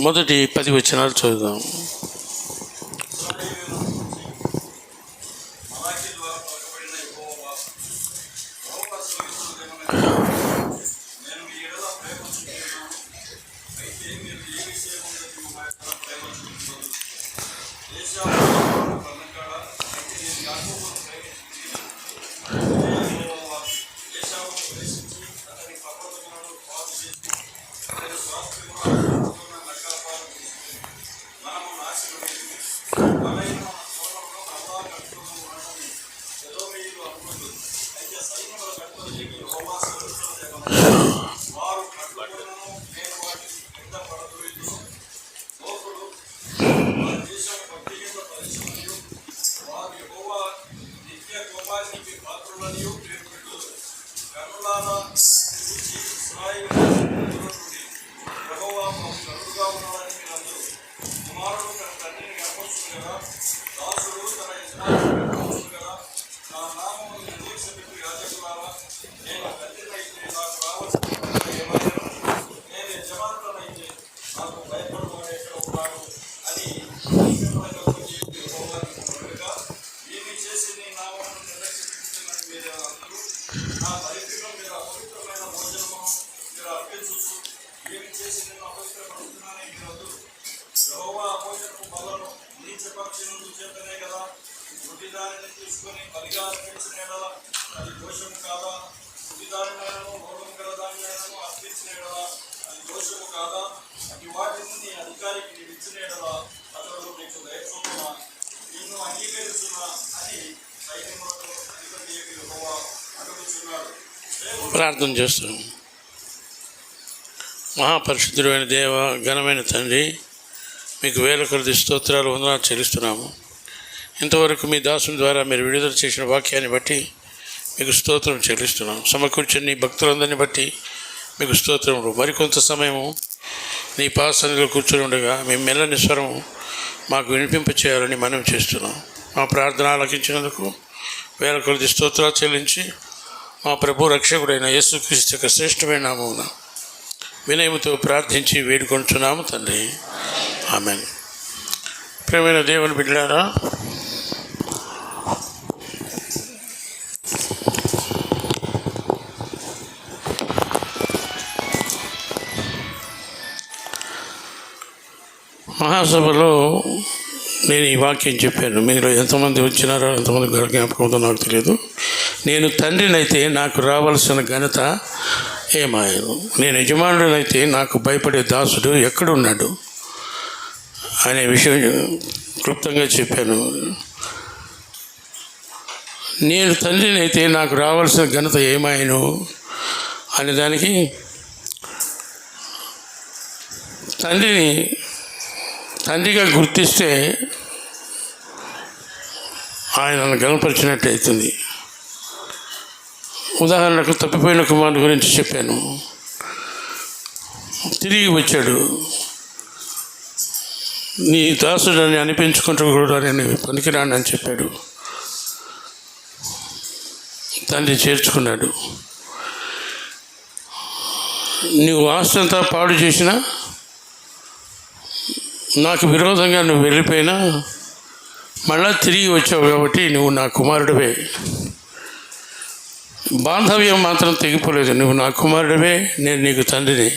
మొదటి పది వచనాలు చూద్దాం అధికారికి ఇచ్చిన అతడు నిన్ను అంగీకరిస్తున్నా అని అధిపతి ప్రార్థన చేస్తున్నాం. మహాపరిశుద్ధుడైన దేవ ఘనమైన తండ్రి మీకు వేల కొలది స్తోత్రాలు వందనాలు చెల్లిస్తున్నాము. ఇంతవరకు మీ దాసుని ద్వారా మీరు విడుదల చేసిన వాక్యాన్ని బట్టి మీకు స్తోత్రం చెల్లిస్తున్నాం. సమకూర్చుని భక్తులందరిని బట్టి మీకు స్తోత్రములు. మరికొంత సమయము నీ పాసనలో కూర్చొని ఉండగా మీ మెల్లని స్వరం మాకు వినిపింప చేయాలని మనం చేస్తున్నాం. మా ప్రార్థన ఆలకించినందుకు వేల కొలది స్తోత్రాలు చెల్లించి మా ప్రభు రక్షకుడైన యేసుక్రీస్తు యొక్క శ్రేష్టమైన నామమున వినయముతో ప్రార్థించి వేడుకుంటున్నాము తండ్రి. ఆమె ప్రేమైన దేవుని బిడ్డారా మహాసభలో నేను ఈ వాక్యం చెప్పాను. మీరు ఎంతమంది వచ్చినారో ఎంతమంది జ్ఞాపకం ఉందో నాకు తెలియదు. నేను తండ్రినైతే నాకు రావాల్సిన ఘనత ఏమాయను నేను యజమానుడినైతే నాకు భయపడే దాసుడు ఎక్కడున్నాడు అనే విషయం క్లుప్తంగా చెప్పాను. నేను తండ్రినైతే నాకు రావాల్సిన ఘనత ఏమాయను అనే దానికి తండ్రిని తండ్రిగా గుర్తిస్తే ఆయనను గనపరిచినట్టు అవుతుంది. ఉదాహరణకు తప్పిపోయిన కుమారుడు గురించి చెప్పాను. తిరిగి వచ్చాడు. నీ దాసుడని అనిపించుకుంటూ కూడా నేను పనికిరాను అని చెప్పాడు. తండ్రి చేర్చుకున్నాడు. నువ్వు ఆస్తి అంతా పాడు చేసినా నాకు విరోధంగా నువ్వు వెళ్ళిపోయినా మళ్ళా తిరిగి వచ్చావు కాబట్టి నువ్వు నా కుమారుడివే. బాంధవ్యం మాత్రం తెగిపోలేదు. నువ్వు నా కుమారుడివే నేను నీకు తండ్రిని.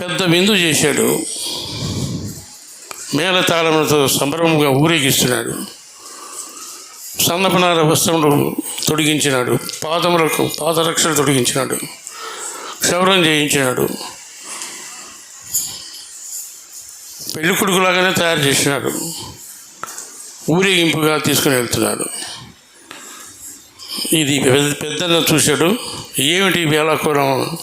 పెద్ద విందు చేశాడు. మేళతాళములతో సంబరముగా ఊరేగిస్తున్నాడు. సన్నపనార వస్త్రములు తొడిగించినాడు. పాదములకు పాదరక్షలు తొడిగించినాడు. క్షౌరం చేయించినాడు. పెళ్ళి కొడుకులాగానే తయారు చేసినాడు. ఊరేగింపుగా తీసుకుని వెళ్తున్నాడు. ఇది పెద్దన్న చూశాడు. ఏమిటి వేళాకోళం?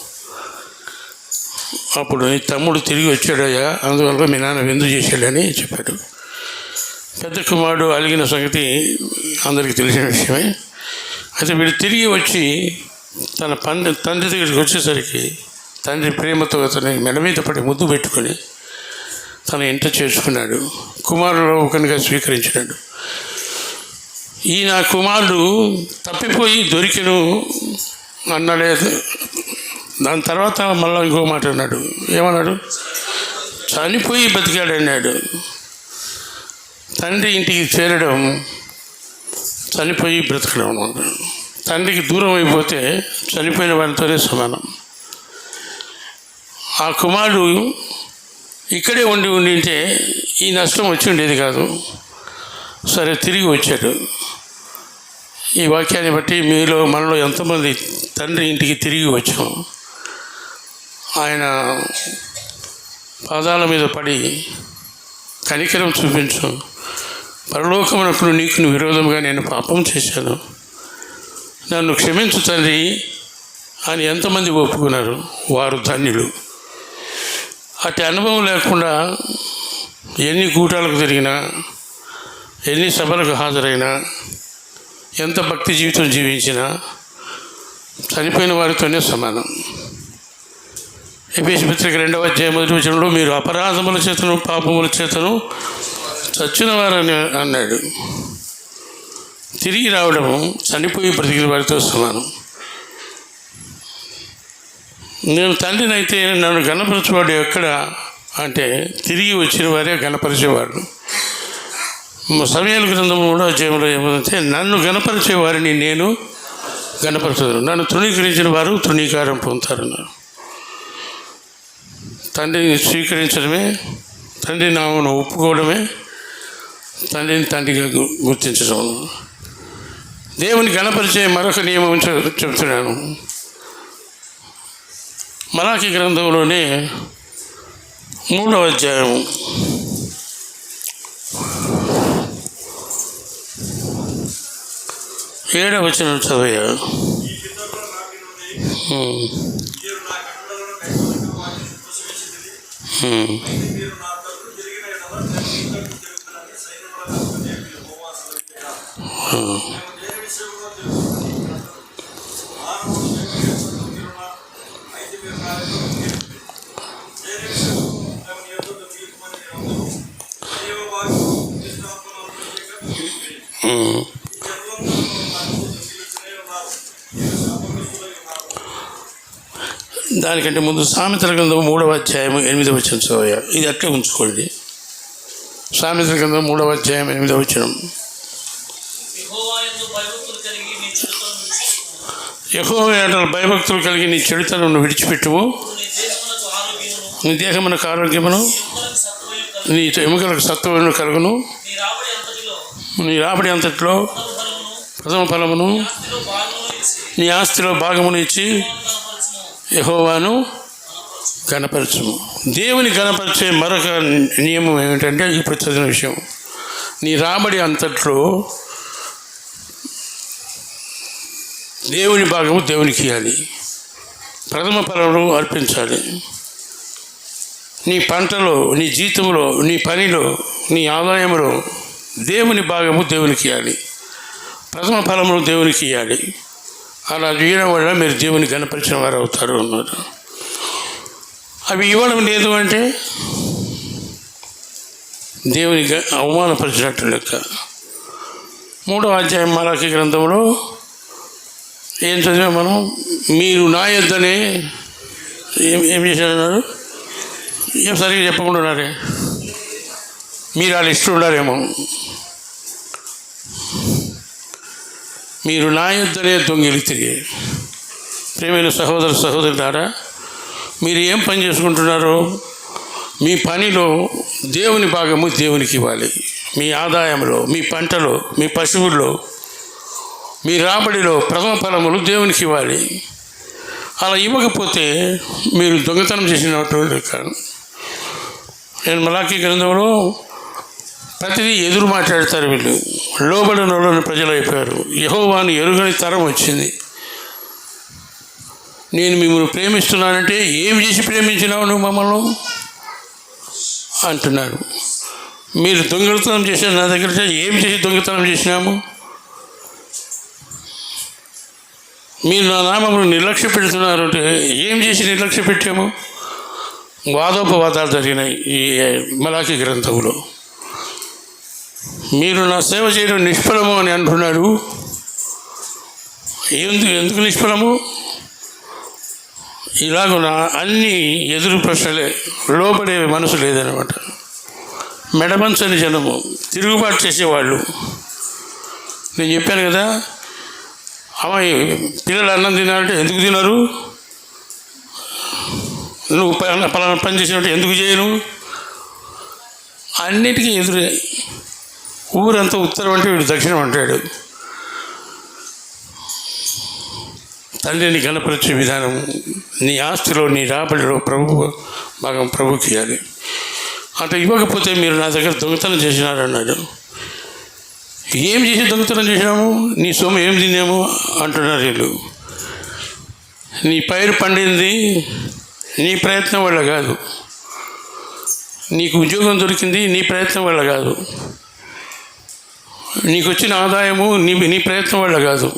అప్పుడు నీ తమ్ముడు తిరిగి వచ్చాడయ్యా అందువల్ల మీ నాన్న విందు చేశాడని చెప్పాడు. పెద్ద కుమారుడు అలిగిన సంగతి అందరికీ తెలిసిన విషయమే. అయితే వీడు తిరిగి వచ్చి తన పండి తండ్రి దగ్గరికి వచ్చేసరికి తండ్రి ప్రేమతో అతని మెడ మీద పడి ముద్దు పెట్టుకొని తన ఇంట చేర్చుకున్నాడు. కుమారుడు ఒకనిగా స్వీకరించినాడు. ఈ నా కుమారుడు తప్పిపోయి దొరికిను అన్నాడే. దాని తర్వాత మళ్ళీ ఇంకో మాట అన్నాడు. ఏమన్నాడు? చనిపోయి బతికాడన్నాడు. తండ్రి ఇంటికి చేరడం చనిపోయి బ్రతకడం అన్నమాట తండ్రికి దూరం అయిపోతే చనిపోయిన వారితోనే సమానం. ఆ కుమారుడు ఇక్కడే ఉండి ఉండింటే ఈ నష్టం వచ్చి ఉండేది కాదు. సరే తిరిగి వచ్చాడు. ఈ వాక్యాన్ని బట్టి మీలో మనలో ఎంతమంది తండ్రి ఇంటికి తిరిగి వచ్చాం. ఆయన పాదాల మీద పడి కనికరం చూపించు. పరలోకమునప్పుడు నీకు విరోధంగా నేను పాపం చేశాను. నన్ను క్షమించు తండ్రి అని ఎంతమంది ఒప్పుకున్నారు? వారు ధన్యులు. అటు అనుభవం లేకుండా ఎన్ని కూటాలకు తిరిగినా ఎన్ని సభలకు హాజరైనా ఎంత భక్తి జీవితం జీవించినా చనిపోయిన వారితోనే సమానం. ఎపిఎస్ పత్రిక రెండవ అధ్యాయ మొదటి వచనంలో మీరు అపరాధముల చేతను పాపముల చేతను చచ్చిన వారని అన్నాడు. తిరిగి రావడము చనిపోయి బ్రతికిన వారితో సమానం. నేను తండ్రినైతే నన్ను గణపరచేవాడు ఎక్కడ అంటే తిరిగి వచ్చిన వారే గణపరిచేవాడు సమయాల గ్రంథం కూడా అధ్యాయంలో ఏమంటే నన్ను గణపరిచే వారిని నేను గణపరచదు నన్ను తృణీకరించిన వారు తృణీకారం పొందుతారన్నారు తండ్రిని స్వీకరించడమే తండ్రి నామను ఒప్పుకోవడమే తండ్రిని తండ్రిగా గు- గుర్తించడం. దేవుని గణపరిచే మరొక నియమం చెబుతున్నాను చెప్తున్నాను. మలాకి గ్రంథంలోనే మూడవ అధ్యాయం. ఏడవ వచ్చిన చదవయ్యా. ఈ దానికంటే ముందు సామెతల గ్రంథం మూడవ అధ్యాయం ఎనిమిదవ వచ్చిన చదవయ్యా. ఇది అట్లే ఉంచుకోండి. సామెతల గ్రంథం మూడవ అధ్యాయం ఎనిమిదవ వచనం. భయభక్తులు కలిగి నీ ఎక్కువ ఏటలు భయభక్తులు కలిగి నీ చెడుతలను విడిచిపెట్టువు నీ దేహమునకు ఆరోగ్యమును నీ ఆరోగ్యమును ఎముకలకు నీ ఎముకలకు సత్వమును కలుగును. నీ రాబడి అంతట్లో ప్రథమ ఫలమును నీ ఆస్తిలో భాగమును ఇచ్చి యహోవాను గణపరచము దేవుని గణపరిచే మరొక నియమం ఏమిటంటే ఇప్పుడు చదివిన విషయం. నీ రాబడి అంతట్లో దేవుని భాగము దేవునికి ఇవ్వాలి ప్రథమ ఫలము అర్పించాలి. నీ పంటలో నీ జీతంలో నీ పనిలో నీ ఆదాయంలో దేవుని భాగము దేవునికి ఇవ్వాలి ప్రథమ ఫలములు దేవునికి ఇవ్వాలి అలా చేయడం వల్ల మీరు దేవుని గణపరిచిన వారు అవుతారు అన్నారు. అవి ఇవ్వడం లేదు అంటే దేవుని గ- అవమానపరిచినట్టు లెక్క. మూడో అధ్యాయం మరాఠీ గ్రంథంలో ఏం చదివా మనం? మీరు నా యొద్దనే ఏం ఏం చేశారన్నారు ఏం సరిగ్గా చెప్పకుండా ఉన్నారే? మీరు వాళ్ళ ఇష్టం ఉండారేమో మీరు నా యుద్ధలే దొంగిలి తిరిగి. ప్రేమైన సహోదర సహోదరులారా మీరు ఏం పని చేసుకుంటున్నారో మీ పనిలో దేవుని భాగము దేవునికి ఇవ్వాలి. మీ ఆదాయంలో మీ పంటలో మీ పశువుల్లో మీ రాబడిలో ప్రథమ ఫలములు దేవునికి ఇవ్వాలి. అలా ఇవ్వకపోతే మీరు దొంగతనం చేసినటువంటి లెక్క నేను మలాఖీ గ్రంథంలో ప్రతిదీ ఎదురు మాట్లాడతారు వీళ్ళు. లోబడిన వాళ్ళని ప్రజలు అయిపోయారు. యహోవాను ఎరుగని తరం వచ్చింది. నేను మిమ్మల్ని ప్రేమిస్తున్నానంటే ఏమి చేసి ప్రేమించినావు నువ్వు మమ్మల్ని? అంటున్నారు. మీరు దొంగతనం చేశారు నా దగ్గర ఏమి ఏం చేసి దొంగతనం చేసినాము? మీరు నా నామమును నిర్లక్ష్య పెడుతున్నారు అంటే ఏం చేసి నిర్లక్ష్య పెట్టాము? వాదోపవాదాలు జరిగినాయి ఈ మలాఖీ గ్రంథంలో. మీరు నా సేవ చేయడం నిష్ఫలము అని అంటున్నాడు. ఎందుకు ఎందుకు నిష్ఫలము? ఇలాగున అన్ని ఎదురు ప్రశ్నలే లోపడే మనసు లేదనమాట. మెడమంచని జనము తిరుగుబాటు చేసేవాళ్ళు. నేను చెప్పాను కదా అమ్మాయి పిల్లలు అన్నం తినాలంటే ఎందుకు తినరు? నువ్వు పలానా పలానా పని చేసినట్టు ఎందుకు చేయను? అన్నిటికీ ఎదురే. ఊరంతా ఉత్తరం అంటే వీడు దక్షిణం అంటాడు. తండ్రిని గణపరిచే విధానం నీ ఆస్తిలో నీ రాబడిలో ప్రభు భాగం ప్రభుకి ఇవ్వాలి. అట్లా ఇవ్వకపోతే మీరు నా దగ్గర దొంగతనం చేసినారన్నాడు. ఏం చేసి దొంగతనం చేసినాము? నీ సొమ్ము ఏం తిన్నాము? అంటున్నారు వీళ్ళు. నీ పైరు పండింది నీ ప్రయత్నం వల్ల కాదు. నీకు ఉద్యోగం దొరికింది నీ ప్రయత్నం వల్ల కాదు. నీకు వచ్చిన ఆదాయము నీ నీ ప్రయత్నం వల్ల కాదు.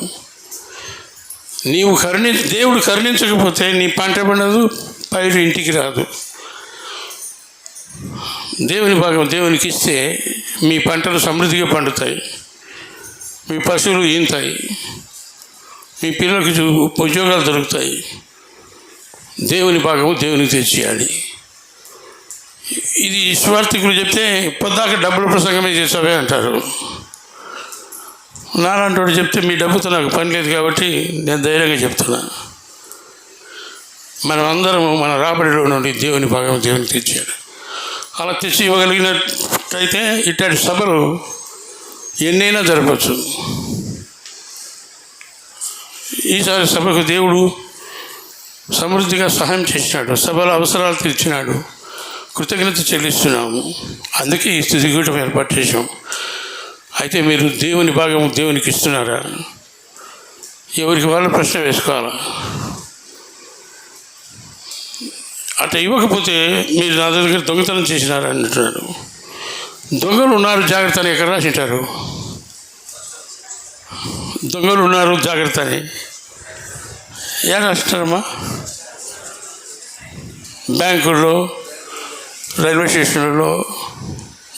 నీవు కరుణి దేవుడు కరుణించకపోతే నీ పంట పండదు పైరు ఇంటికి రాదు. దేవుని భాగం దేవునికి ఇస్తే మీ పంటలు సమృద్ధిగా పండుతాయి. మీ పశువులు ఈంతాయి. మీ పిల్లలకు ఉద్యోగాలు దొరుకుతాయి. దేవుని భాగము దేవునికి తెచ్చేయాలి. ఇది స్వార్థికులు చెప్తే పొద్దాక డబ్బుల ప్రసంగమే చేసావే అంటారు. నాలాంటి చెప్తే మీ డబ్బుతో నాకు పని లేదు కాబట్టి నేను ధైర్యంగా చెప్తున్నాను మనం అందరము మన రాబడిలో నుండి దేవుని భాగం దేవుని తెచ్చాడు అలా తెచ్చి ఇవ్వగలిగినట్టయితే ఇట్లాంటి సభలు ఎన్నైనా జరపచ్చు ఈసారి సభకు దేవుడు సమృద్ధిగా సహాయం చేసినాడు సభల అవసరాలు తీర్చినాడు కృతజ్ఞత చెల్లిస్తున్నాము. అందుకే ఈ స్థితిగూటం ఏర్పాటు చేసాము అయితే మీరు దేవుని భాగం దేవునికి ఇస్తున్నారా? ఎవరికి వాళ్ళు ప్రశ్న వేసుకోవాలా? అట్లా ఇవ్వకపోతే మీరు నా దగ్గర దొంగతనం చేసినారా అంటున్నాడు దొంగలు ఉన్నారు జాగ్రత్త అని ఎక్కడ రాసింటారు? దొంగలు ఉన్నారు జాగ్రత్త అని ఏ రాసినారమ్మా? బ్యాంకుల్లో రైల్వే స్టేషన్లలో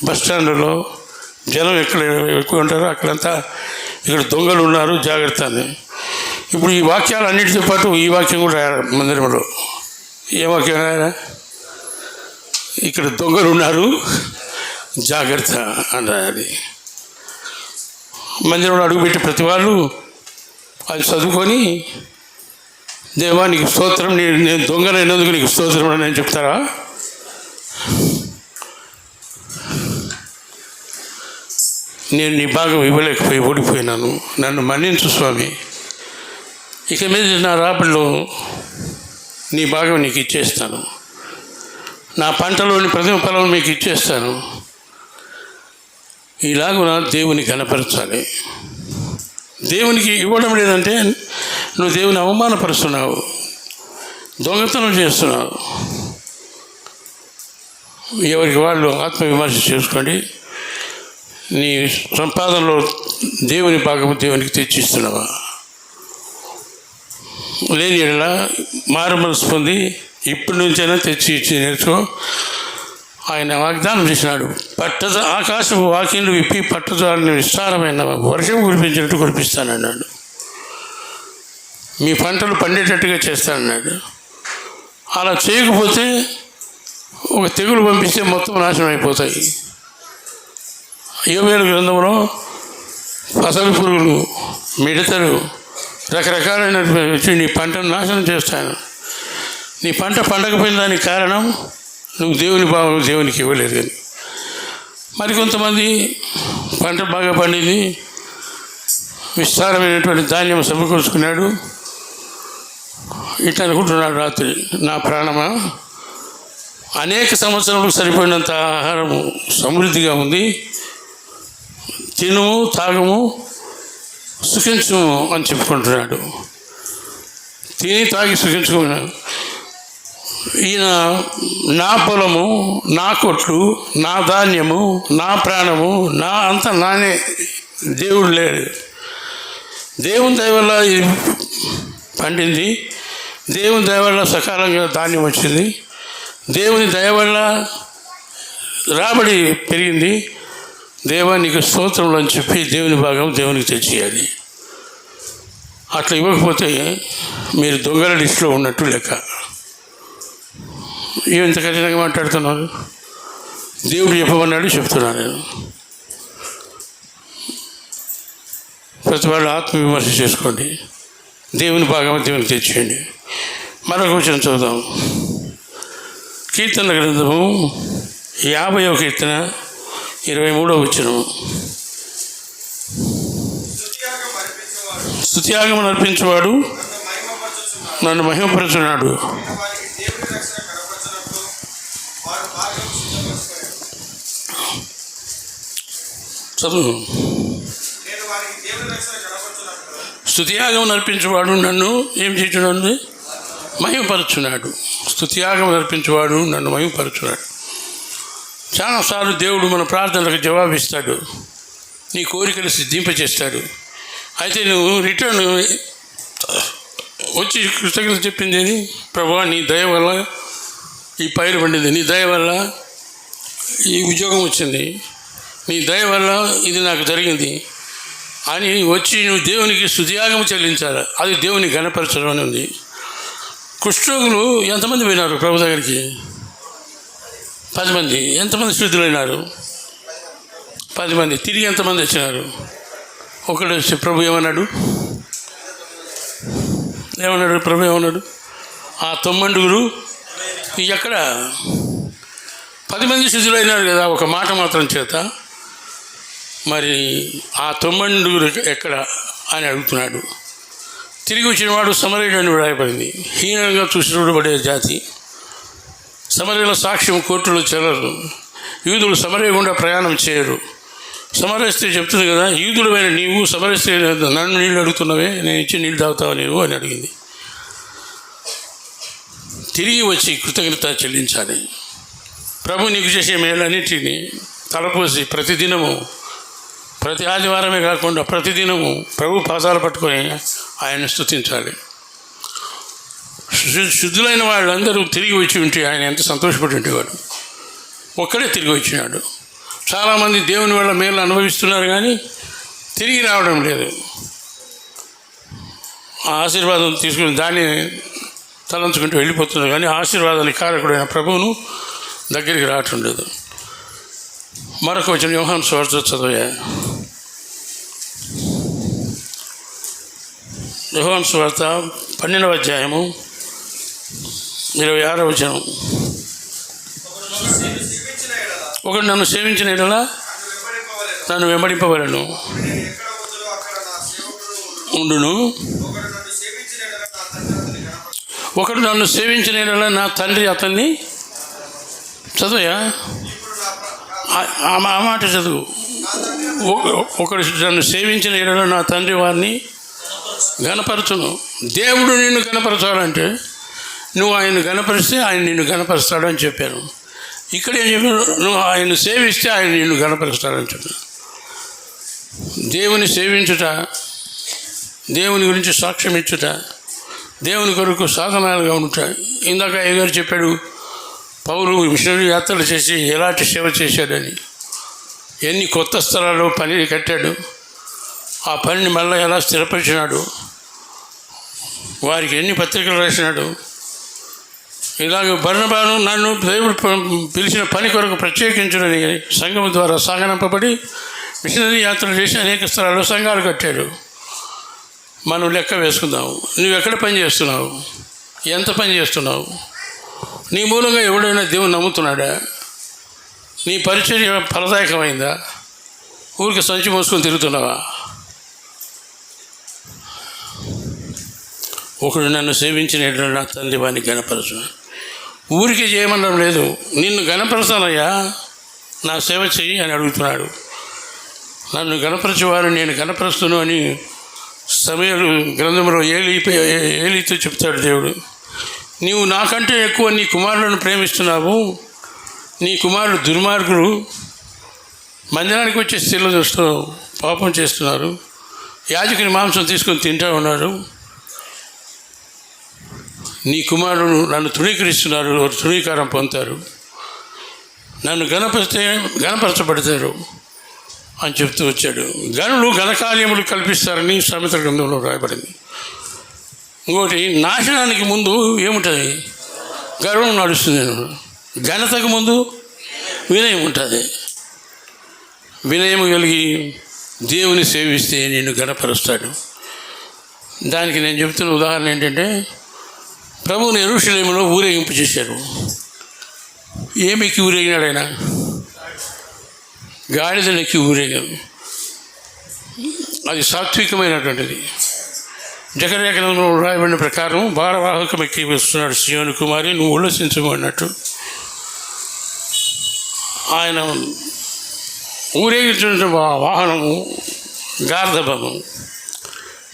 బస్ స్టాండ్లలో జనం ఎక్కడ ఎక్కువ ఉంటారో అక్కడంతా ఇక్కడ దొంగలు ఉన్నారు జాగ్రత్త అని. ఇప్పుడు ఈ వాక్యాలు అన్నిటితో పాటు ఈ వాక్యం కూడా రాయాలి మందిరంలో. ఏ వాక్యం రాయరా ఇక్కడ దొంగలు ఉన్నారు జాగ్రత్త అని రాయాలి. మందిరంలో అడుగుపెట్టే ప్రతి వాళ్ళు అది చదువుకొని దేవా నీకు స్తోత్రం నేను నేను దొంగనైనందుకు నీకు స్తోత్రం అని నేను చెప్తారా? నేను నీ భాగం ఇవ్వలేకపోయి ఓడిపోయినాను. నన్ను మన్నించు స్వామి. ఇక మీద నా రాబడిలో నీ భాగం నీకు ఇచ్చేస్తాను. నా పంటలోని ప్రతి ఫలం మీకు ఇచ్చేస్తాను. ఇలాగున దేవుని కనపరచాలి. దేవునికి ఇవ్వడం లేదంటే నువ్వు దేవుని అవమానపరుస్తున్నావు. దొంగతనం చేస్తున్నావు. ఎవరికి వాళ్ళు ఆత్మవిమర్శ చేసుకోండి. నీ సంపాదనలో దేవుని భాగము దేవునికి తెచ్చిస్తున్నావా లేని ఇలా మారు మనసు పొంది ఇప్పటి నుంచైనా తెచ్చి ఇచ్చి నేర్చుకో. ఆయన వాగ్దానం చేసినాడు పట్టద ఆకాశపు వాకిన్లు విప్పి పట్టదారిని విస్తారమైన వర్షం కురిపించినట్టు కురిపిస్తానన్నాడు. మీ పంటలు పండేటట్టుగా చేస్తానన్నాడు. అలా చేయకపోతే ఒక తెగులు పంపిస్తే మొత్తం నాశనం అయిపోతాయి. యోవేలు గ్రంథంలో పసలు పురుగులు మిడతలు రకరకాలైన వచ్చి నీ పంటను నాశనం చేస్తాను. నీ పంట పండకపోయిన దానికి కారణం నువ్వు దేవుని భావం దేవునికి ఇవ్వలేదు కానీ. మరికొంతమంది పంట బాగా పండింది విస్తారమైనటువంటి ధాన్యం సమకూర్చుకున్నాడు. ఇట్లా అనుకుంటున్నాడు రాత్రి నా ప్రాణమా? అనేక సంవత్సరాలకు సరిపడినంత ఆహారము సమృద్ధిగా ఉంది. తినుము తాగము సుఖించము అని చెప్పుకుంటున్నాడు. తిని తాగి సుఖించుకున్నాడు. ఈయన నా పొలము నా కొట్లు నా ధాన్యము నా ప్రాణము నా అంత నానే. దేవుడు లేడు. దేవుని దయ వల్ల ఇది పండింది. దేవుని దయవల్ల సకాలంగా ధాన్యం వచ్చింది. దేవుని దయవల్ల రాబడి పెరిగింది. దేవానికి నీకు స్తోత్రంలో అని చెప్పి దేవుని భాగం దేవునికి తెచ్చేయాలి. అట్లా ఇవ్వకపోతే మీరు దొంగల లిస్టులో ఉన్నట్టు లెక్క. ఏం ఇంత కఠినంగా మాట్లాడుతున్నారు? దేవుడు చెప్పమన్నాడు చెప్తున్నాను నేను. ప్రతి వాళ్ళు ఆత్మవిమర్శ చేసుకోండి. దేవుని భాగం దేవునికి తెచ్చేయండి. మరొక విషయం చూద్దాం కీర్తన గ్రంథము ఒక కీర్తన. ఇరవై మూడో వచ్చినము స్థుత్యాగమని అర్పించేవాడు నన్ను మహిమపరచున్నాడు చదువు. స్థుతియాగం నడిపించేవాడు నన్ను ఏం చేస్తున్నాడు మహిమపరుచున్నాడు. స్థుతియాగం నడిపించేవాడు నన్ను మహిమపరుచున్నాడు. చాలాసార్లు దేవుడు మన ప్రార్థనలకు జవాబిస్తాడు. నీ కోరికలు సిద్ధింపచేస్తాడు. అయితే నువ్వు రిటర్న్ వచ్చి కృతజ్ఞత చెప్పింది ఏది? ప్రభా నీ దయ వల్ల ఈ పైరు పండింది. నీ దయ వల్ల ఈ ఉద్యోగం వచ్చింది. నీ దయ వల్ల ఇది నాకు జరిగింది. అని వచ్చి నువ్వు దేవునికి స్తుతియాగం చెల్లించాలి. అది దేవుని గణపరచడం అని ఉంది. కుష్ఠరోగులు ఎంతమంది పోయినారు ప్రభు దగ్గరికి? పది మంది. ఎంతమంది శుద్ధులైనారు? పది మంది. తిరిగి ఎంతమంది వచ్చినారు? ఒకడు వచ్చి ప్రభు ఏమన్నాడు? ఏమన్నాడు? ప్రభు ఏమన్నాడు? ఆ తొమ్మండుగురు ఎక్కడ? పది మంది శుద్ధులైనారు కదా ఒక మాట మాత్రం చేత. మరి ఆ తొమ్మండుగురు ఎక్కడ? అని అడుగుతున్నాడు. తిరిగి వచ్చిన వాడు సమరయుడు అని వ్రాయబడింది హీనంగా చూసినప్పుడు పడే జాతి. సమరయుల సాక్ష్యం కోర్టులో చెల్లరు యూదులు సమరయ గుండా ప్రయాణం చేయరు. సమరస్త్రీ చెప్తుంది కదా యూదుడమైన నీవు సమరస్త్రీ నన్ను నీళ్ళు అడుగుతున్నవే నేను ఇచ్చి నీళ్ళు తాగుతావు నీవు? అని అడిగింది. తిరిగి వచ్చి కృతజ్ఞత చెల్లించాలి. ప్రభు నీకు చేసే మేలన్నిటిని తలపోసి ప్రతిదినము ప్రతి ఆదివారమే కాకుండా ప్రతిదినము ప్రభు పాదాలు పట్టుకొని ఆయన స్తుతించాలి. శుద్ధులైన వాళ్ళందరూ తిరిగి వచ్చి ఉంటే ఆయన ఎంత సంతోషపడి ఉండేవాడు ఒక్కడే తిరిగి వచ్చినాడు. చాలామంది దేవుని వల్ల మేలు అనుభవిస్తున్నారు కానీ తిరిగి రావడం లేదు. ఆ ఆశీర్వాదం తీసుకుని దాన్ని తలంచుకుంటూ వెళ్ళిపోతున్నారు కానీ ఆశీర్వాదానికి కారకుడైన ప్రభువును దగ్గరికి రావటం లేదు మరొక వచ్చిన వ్యూహాన్ స్వార్థ చదివా. యోహాన్ స్వార్థ పన్నెండవ అధ్యాయము ఇరవై ఆరో వచనం. ఒకడు నన్ను సేవించిన ఎడలా నన్ను వెంబడింపబడను ఉండును. ఒకడు నన్ను సేవించిన నా తండ్రి అతన్ని ఎడలా నా తండ్రి అతన్ని చదువుయా? ఆ- మాట చదువు. ఒకడు నన్ను సేవించిన ఎడలో నా తండ్రి వారిని గణపరచును. దేవుడు నిన్ను గణపరచాలంటే నువ్వు ఆయన గణపరిస్తే ఆయన నిన్ను గణపరుస్తాడు అని చెప్పాను. ఇక్కడ ఏం చెప్పాను? నువ్వు ఆయన సేవిస్తే ఆయన నిన్ను గణపరుస్తాడని చెప్పాను. దేవుని సేవించుట దేవుని గురించి సాక్ష్యం ఇచ్చుట దేవుని కొరకు సాధనాలుగా ఉంటాయి ఇందాక అయ్యగారు చెప్పాడు పౌరు మిషనరీ యాత్రలు చేసి ఎలాంటి సేవ చేశాడని. ఎన్ని కొత్త స్థలాల్లో పని కట్టాడు. ఆ పనిని మళ్ళీ ఎలా స్థిరపరిచినాడు? వారికి ఎన్ని పత్రికలు రాసినాడు? ఇలాగ బర్ణబాను నన్ను దేవుడు పిలిచిన పని కొరకు ప్రత్యేకించడని సంఘం ద్వారా సాగనంపబడి మిషనరీ యాత్రలు చేసి అనేక స్థలాల్లో సంఘాలు కట్టాడు మనం లెక్క వేసుకుందాము. నువ్వు ఎక్కడ పని చేస్తున్నావు? ఎంత పని చేస్తున్నావు? నీ మూలంగా ఎవడైనా దేవుని నమ్ముతున్నాడా? నీ పరిచర్య ఫలదాయకమైందా? ఊరికి సంచి మోసుకొని తిరుగుతున్నావా? ఒకడు నన్ను సేవించిన నా తండ్రి వాడిని గణపరచు ఊరికి చేయమనడం లేదు. నిన్ను గణపరచాలయ్యా నా సేవ చెయ్యి అని అడుగుతున్నాడు. నన్ను గణపరచేవారు నేను గణపరుస్తును అని సమయలు గ్రంథంలో ఏలి ఏలితో చెప్తాడు దేవుడు. నీవు నాకంటే ఎక్కువ నీ కుమారులను ప్రేమిస్తున్నావు. నీ కుమారుడు దుర్మార్గులు. మందిరానికి వచ్చే స్త్రీలు చూస్తూ పాపం చేస్తున్నారు. యాజకుని మాంసం తీసుకొని తింటూ ఉన్నారు. నీ కుమారుడు నన్ను తృణీకరిస్తున్నారు వారు తృణీకారం పొందుతారు. నన్ను గణపరిచే గణపరచబడతారు అని చెప్తూ వచ్చాడు. గనులు ఘనకార్యములు కల్పిస్తారని సమిత గ్రంథంలో రాయబడింది. ఇంకోటి నాశనానికి ముందు ఏముంటుంది? గర్వం నడుస్తుంది. ఘనతకు ముందు వినయం ఉంటుంది. వినయం కలిగి దేవుని సేవిస్తే నిన్ను గణపరుస్తాడు దానికి నేను చెప్తున్న ఉదాహరణ ఏంటంటే ప్రభువుని ఎరుషలేములో ఊరేగింపు చేశారు. ఏమికి ఊరేగినాడు ఆయన? గాడిదలెక్కి ఊరేగాను అది సాత్వికమైనటువంటిది. జగరేఖనంలో రాయబడిన ప్రకారం భారవాహకం ఎక్కి వస్తున్నాడు శివుని కుమారి నువ్వు ఉల్లసించము ఆయన ఊరేగించిన వా- వాహనము గార్ధబము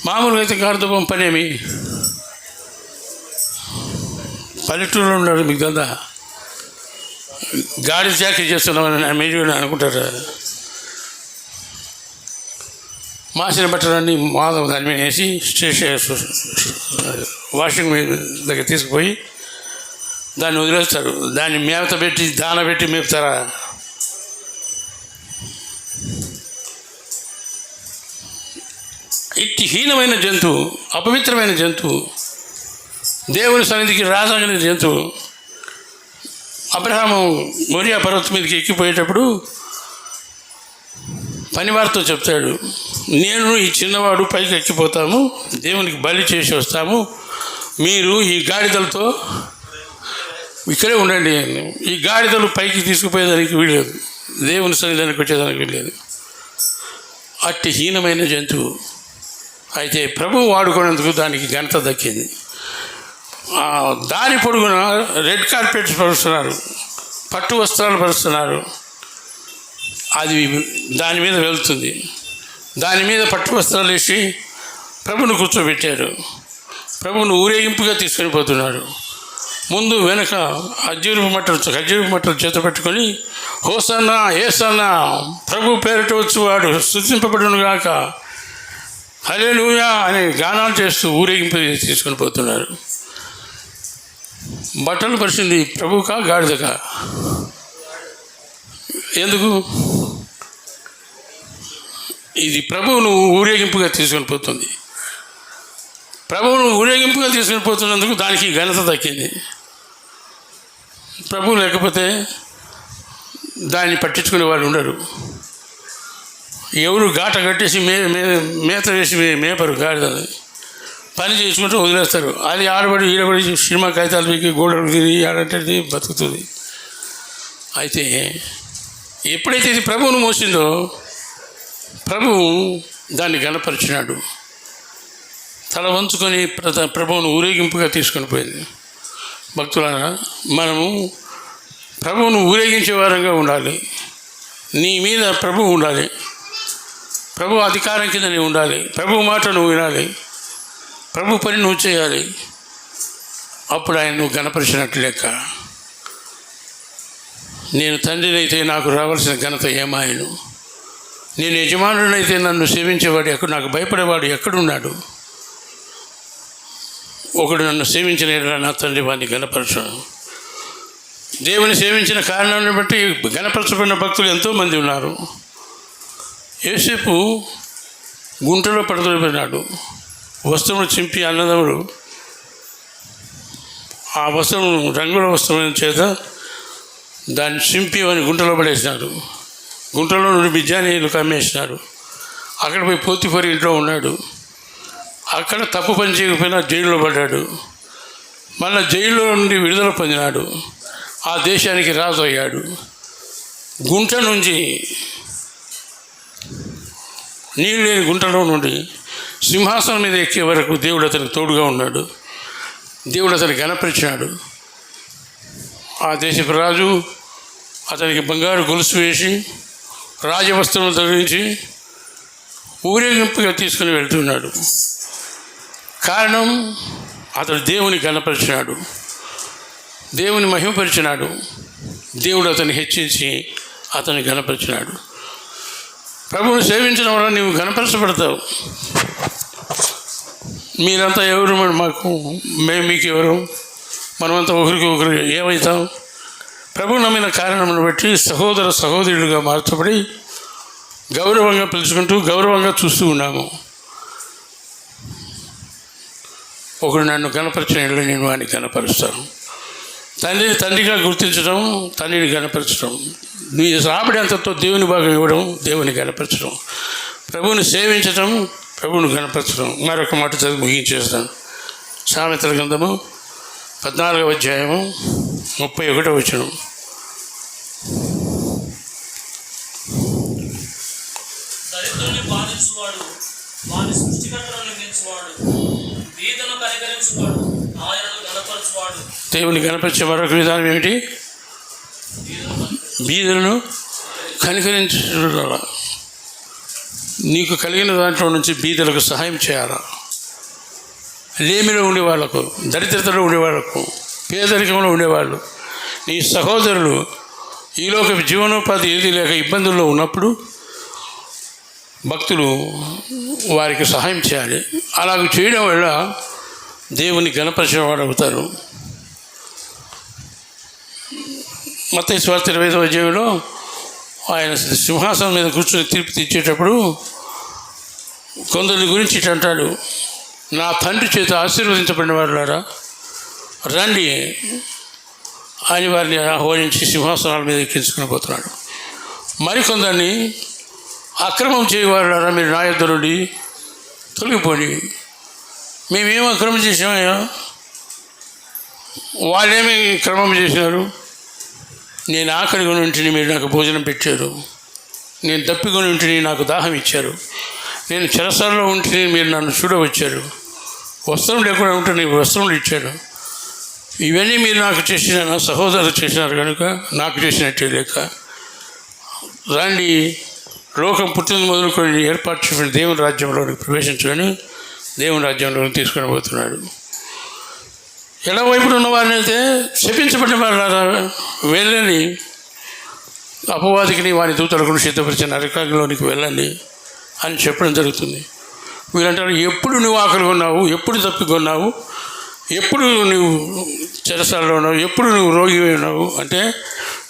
మామూలుగా అయితే గార్ధబం పనేమి? పల్లెటూరులో ఉన్నాడు మీకు కదా గాడి చాకరీ చేస్తున్నామని మీరు అనుకుంటారు. మాసిన బట్టలన్నీ మాధవ దాని మీద వేసి స్టేషన్ వాషింగ్ దగ్గర తీసుకుపోయి దాన్ని వదిలేస్తారు. దాన్ని మేత పెట్టి దాన పెట్టి మేపుతారా? ఇట్టి హీనమైన జంతువు అపవిత్రమైన జంతువు దేవుని సన్నిధికి రాజగిన జంతువు అబ్రహాము మొరియా పర్వతం మీదకి ఎక్కిపోయేటప్పుడు పనివారితో చెప్తాడు నేను ఈ చిన్నవాడు పైకి ఎక్కిపోతాము దేవునికి బలి చేసి వస్తాము మీరు ఈ గాడిదలతో ఇక్కడే ఉండండి ఈ గాడిదలు పైకి తీసుకుపోయేదానికి వీలేదు దేవుని సన్నిధానికి వచ్చేదానికి వీలేదు అట్టి హీనమైన జంతువు అయితే ప్రభు వాడుకునేందుకు దానికి ఘనత దక్కింది. దారి పొడుగున రెడ్ కార్పెట్స్ పరుస్తున్నారు. పట్టు వస్త్రాలు పరుస్తున్నారు. అది దాని మీద వెళ్తుంది. దాని మీద పట్టు వస్త్రాలు వేసి ప్రభును కూర్చోబెట్టారు. ప్రభును ఊరేగింపుగా తీసుకొని పోతున్నారు. ముందు వెనక అజ్జూరుపు మట్టలు ఖర్జూరపు మట్టలు చేత పెట్టుకొని హోసన్నా ఏసన్నా ప్రభు పేరిట వచ్చేవాడు సృష్టింపబడును గాక. హలే అని గానాలు చేస్తూ ఊరేగింపు తీసుకొని పోతున్నారు. బట్టలు పరిచింది ప్రభుకా గాడిదకా? ఎందుకు? ఇది ప్రభువును ఊరేగింపుగా తీసుకొని పోతుంది ప్రభువును ఊరేగింపుగా తీసుకొని పోతున్నందుకు దానికి ఘనత దక్కింది. ప్రభువు లేకపోతే దాన్ని పట్టించుకునే వాళ్ళు ఉండరు. ఎవరు ఘాట కట్టేసి మే మే మేత వేసి మేపరు గాడిదని పని చేసుకుంటూ వదిలేస్తారు. అది ఆడబడి ఈడబడి సినిమా కాగితాలు మీకు గోడలు తిరిగి ఆడంటే బతుకుతుంది. అయితే ఎప్పుడైతే ఇది ప్రభువును మోసిందో ప్రభువు దాన్ని గణపరిచినాడు. తల వంచుకొని ప్రభువును ఊరేగింపుగా తీసుకొని పోయింది. భక్తులారా మనము ప్రభువును ఊరేగించే వారంగా ఉండాలి. నీ మీద ప్రభువు ఉండాలి. ప్రభు అధికారం కింద ఉండాలి. ప్రభు మాట నువ్వు వినాలి. ప్రభు పని నువ్వు చేయాలి. అప్పుడు ఆయన నువ్వు గణపరిచినట్లు లెక్క. నేను తండ్రినైతే నాకు రావాల్సిన ఘనత ఏమాయను. నేను యజమానుడినైతే నన్ను సేవించేవాడు ఎక్కడ నాకు భయపడేవాడు ఎక్కడున్నాడు? ఒకడు నన్ను సేవించిన నా తండ్రి వాడిని గణపరచను. దేవుని సేవించిన కారణాన్ని బట్టి గణపరచబడిన భక్తులు ఎంతోమంది ఉన్నారు. యేసేపు గుంటలో పడుకోబడినాడు వస్త్రములు చింపి అన్నదముడు ఆ వస్త్రం రంగుల వస్త్రం చేత దాన్ని చింపి అని గుంటలో పడేసినారు గుంటలో నుండి బిజ్జానీయులు కమ్మేసినారు అక్కడ పోయి పోతిఫరి ఇంట్లో ఉన్నాడు. అక్కడ తప్పు పని చేయకపోయినా జైల్లో పడ్డాడు. మళ్ళీ జైల్లో నుండి విడుదల పొందినాడు. ఆ దేశానికి రాజు అయ్యాడు. గుంట నుంచి నీళ్ళు లేని గుంటలో నుండి సింహాసనం మీద ఎక్కే వరకు దేవుడు అతనికి తోడుగా ఉన్నాడు. దేవుడు అతని గణపరిచినాడు ఆ దేశపు రాజు అతనికి బంగారు గొలుసు వేసి రాజవస్త్రములు ధరించి ఊరేగింపుగా తీసుకుని వెళ్తున్నాడు. కారణం అతడు దేవుని గణపరిచినాడు దేవుని మహిమపరిచినాడు. దేవుడు అతన్ని హెచ్చించి అతన్ని గణపరిచినాడు ప్రభువుని సేవించడం వల్ల నీవు కనపరచబడతావు మీరంతా ఎవరు? మాకు మేము మీకు ఎవరు? మనమంతా ఒకరికి ఒకరు ఏమవుతాం? ప్రభు నమ్మిన కారణమును బట్టి సహోదర సహోదరులుగా మార్చబడి గౌరవంగా పిలుచుకుంటూ గౌరవంగా చూస్తూ ఉన్నాము. ఒకడు నన్ను కనపరిచిన ఇళ్ళు నేను వాడిని గణపరుస్తాను. తండ్రిని తండ్రిగా గుర్తించడం తండ్రిని గణపరచడం నీ రాబడి అంతతో దేవుని భాగం ఇవ్వడం దేవుని గణపరచడం. ప్రభువుని సేవించడం ప్రభువుని గణపరచడం. మరొక మాట చదివి ముగించేస్తాను. సామెతల గ్రంథము పద్నాలుగవ అధ్యాయము ముప్పై ఒకటో వచ్చిన దరిద్రుని బాధించువాడు వాని సృష్టికర్తను నిందించువాడు బీదను కనికరించువాడు ఆయనను గణపరచువాడు దేవుని గణపరిచే మరొక విధానం ఏమిటి? బీదలను కనికరించాల నీకు కలిగిన దాంట్లో నుంచి బీదలకు సహాయం చేయాలా? లేమిలో ఉండే వాళ్ళకు దరిద్రతలో ఉండే వాళ్ళకు పేదరికంలో ఉండేవాళ్ళు నీ సహోదరులు ఈలోక జీవనోపాధి ఏది లేక ఇబ్బందుల్లో ఉన్నప్పుడు భక్తులు వారికి సహాయం చేయాలి. అలాగ చేయడం వల్ల దేవుని గణపరిచిన వాడు అవుతారు. మత స్వార్థ ఇరవై ఐదవ అధ్యాయంలో ఆయన సింహాసనం మీద కూర్చొని తీర్పు తెచ్చేటప్పుడు కొందరి గురించి ఇట్లా అంటాడు నా తండ్రి చేత ఆశీర్వదించబడిన వారులారా రండి. అని వారిని ఆహ్వానించి సింహాసనాల మీద ఎక్కించుకుని పోతున్నాడు. మరికొందరిని అక్రమం చేయవారులారా మీరు నా యొద్ద నుండి తొలగిపోండి. మేమేం అక్రమం చేసామయ్యా వాళ్ళేమి క్రమం చేసినారు నేను ఆకలిగా ఉంటేనే మీరు నాకు భోజనం పెట్టారు. నేను తప్పికొని ఉంటేనే నాకు దాహం ఇచ్చారు. నేను చెరసాలలో ఉంటే మీరు నన్ను చూడవచ్చారు. వస్త్రం లేకుండా ఉంటే నీకు వస్త్రములు ఇచ్చాడు ఇవన్నీ మీరు నాకు చేసిన నా సహోదరులు చేసినారు కనుక నాకు చేసినట్టే లేక. రాండి లోకం పుట్టింది మొదలుకొని ఏర్పాటు చేసిన దేవుని రాజ్యంలోనికి ప్రవేశించుకొని దేవుని రాజ్యంలోకి తీసుకొని పోతున్నాడు. ఎలా వైపున ఉన్న వారిని అయితే శపించబడిన వారు వెళ్ళని అపవాదికి వారి దూతలకు సిద్ధపరిచిన నరకాగ్నిలోనికి వెళ్ళండి అని చెప్పడం జరుగుతుంది. వీళ్ళంటారు ఎప్పుడు నువ్వు ఆకలి కొన్నావు? ఎప్పుడు తప్పికొన్నావు ఎప్పుడు నువ్వు చెరసాలలో ఉన్నావు? ఎప్పుడు నువ్వు రోగి ఉన్నావు? అంటే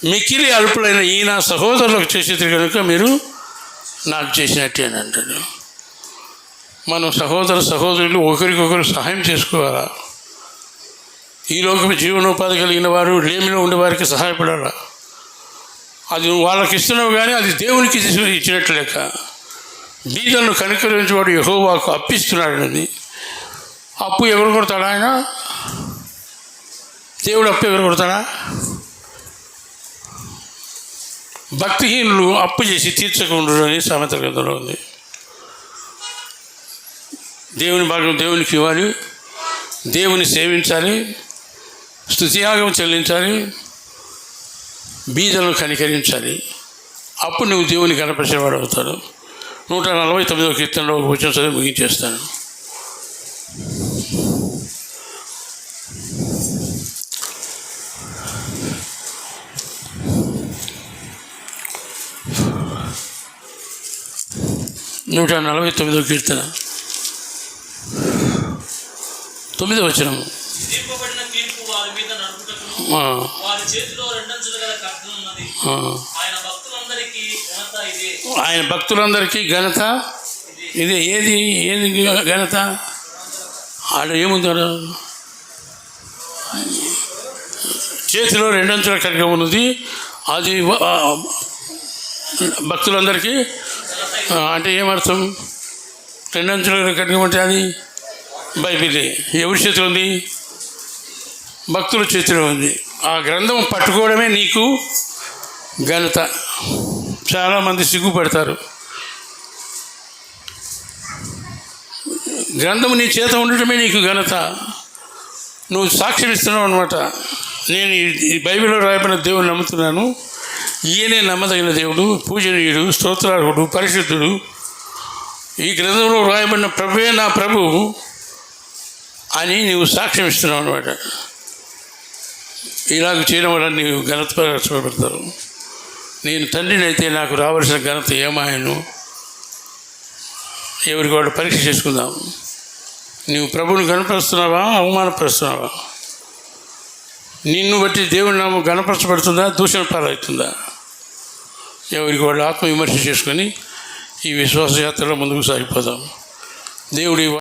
మిక్కిలి అల్పులైన ఈయన సహోదరులకు చేసేది కనుక మీరు నాకు చేసినట్టే అని అంటాడు. మనం సహోదర సహోదరులు ఒకరికొకరు సహాయం చేసుకోవాలా? ఈ లోకపు జీవనోపాధి కలిగిన వారు లేమిలో ఉండే వారికి సహాయపడాలా? అది వాళ్ళకి ఇస్తున్నావు కానీ అది దేవునికి ఇచ్చి- ఇచ్చినట్లు లెక్క బీదలను కనికరించేవాడు యహోవాకు అప్పిస్తున్నాడని. అప్పు ఎవరు కొడతాడా ఆయన? దేవుడు అప్పు ఎవరు కొడతాడా? భక్తిహీనులు అప్పు చేసి తీర్చకుండా అని సామెత గ్రంథంలో ఉంది. దేవుని భాగం దేవునికి ఇవ్వాలి. దేవుని సేవించాలి. స్థుతియాగం చెల్లించాలి బీజలను కనికరించాలి. అప్పుడు నువ్వు దేవుని కనపరిచేవాడు అవుతాడు. నూట నలభై తొమ్మిదవ కీర్తనలో ఒక వచ్చిన చదివి ముగించేస్తాను. నూట నలభై తొమ్మిదో కీర్తన. తొమ్మిదో వచనము. ఆయన భక్తులందరికీ ఘనత ఇదే. ఏది? ఏది ఘనత? ఆడ ఏముంది ఆడ? చేతిలో రెండంచుల ఖడ్గం ఉన్నది. అది భక్తులందరికీ? అంటే ఏమర్థం? రెండంచుల ఖడ్గం అంటే అది? బైబిల్. ఎవరి చేతిలో ఉంది? భక్తుల చేతిలో ఉంది. ఆ గ్రంథం పట్టుకోవడమే నీకు ఘనత. చాలామంది సిగ్గుపడతారు. గ్రంథం నీ చేత ఉండటమే నీకు ఘనత. నువ్వు సాక్ష్యం ఇస్తున్నావు అనమాట నేను ఈ- బైబిల్లో రాయబడిన దేవుని నమ్ముతున్నాను. ఈయనే నమ్మదగిన దేవుడు పూజనీయుడు స్తోత్రార్హుడు పరిశుద్ధుడు. ఈ గ్రంథంలో రాయబడిన ప్రభువే నా ప్రభు అని నీవు సాక్ష్యం ఇస్తున్నావు అనమాట ఇలాగ చేయడం వల్ల నీవు ఘనతపరచబడతావు నేను తండ్రిని అయితే నాకు రావాల్సిన ఘనత ఏమాయను? ఎవరికి వాడు పరీక్ష చేసుకుందాం. నీవు ప్రభుని గణపరుస్తున్నావా అవమానపరుస్తున్నావా? నిన్ను బట్టి దేవుని నామం గణపరచబడుతుందా దూషణ పాలవుతుందా? ఎవరికి వాళ్ళు ఆత్మవిమర్శ చేసుకొని ఈ విశ్వాస యాత్రలో ముందుకు సాగిపోదాం. దేవుడి